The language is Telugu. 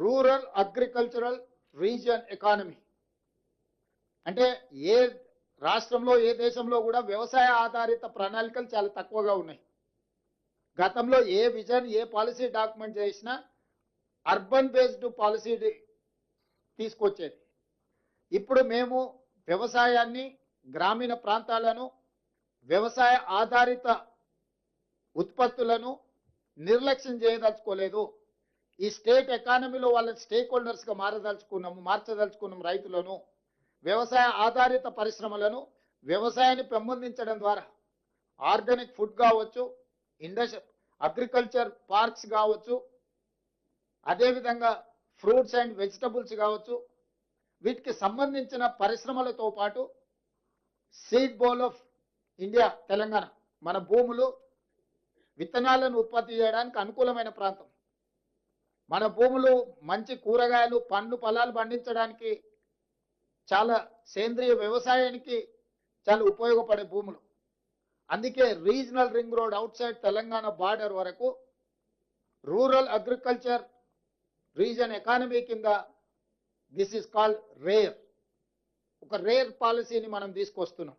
Rural agricultural region economy. అంటే ఏ రాష్ట్రంలో ఏ దేశంలో కూడా వ్యవసాయ ఆధారిత ప్రణాళికలు చాలా తక్కువగా ఉన్నాయి. గతంలో ఏ విజన్ ఏ పాలసీ డాక్యుమెంట్ చేసినా అర్బన్ బేస్డ్ పాలసీ తీసుకొచ్చేది. ఇప్పుడు మేము వ్యవసాయాన్ని గ్రామీణ ప్రాంతాలను వ్యవసాయ ఆధారిత ఉత్పత్తులను నిర్లక్ష్యం చేయదలుచుకోలేదు. ఈ స్టేట్ ఎకానమీలో వాళ్ళ స్టేక్ హోల్డర్స్గా మారదలుచుకున్నాము మార్చదలుచుకున్నాము రైతులను వ్యవసాయ ఆధారిత పరిశ్రమలను వ్యవసాయాన్ని పెంపొందించడం ద్వారా. ఆర్గానిక్ ఫుడ్ కావచ్చు ఇండస్ట్రీ అగ్రికల్చర్ పార్క్స్ కావచ్చు అదేవిధంగా ఫ్రూట్స్ అండ్ వెజిటబుల్స్ కావచ్చు వీటికి సంబంధించిన పరిశ్రమలతో పాటు seed bowl of India Telangana మన భూములు విత్తనాలను ఉత్పత్తి చేయడానికి అనుకూలమైన ప్రాంతం. మన భూములు మంచి కూరగాయలు పండ్లు ఫలాలు పండించడానికి చాలా సేంద్రియ వ్యవసాయానికి చాలా ఉపయోగపడే భూములు. అందుకే regional ring road outside Telangana border వరకు రూరల్ అగ్రికల్చర్ రీజన్ ఎకానమీ కింద దిస్ ఇస్ కాల్డ్ రేర్. ఒక రేర్ పాలసీని మనం తీసుకొస్తున్నాం.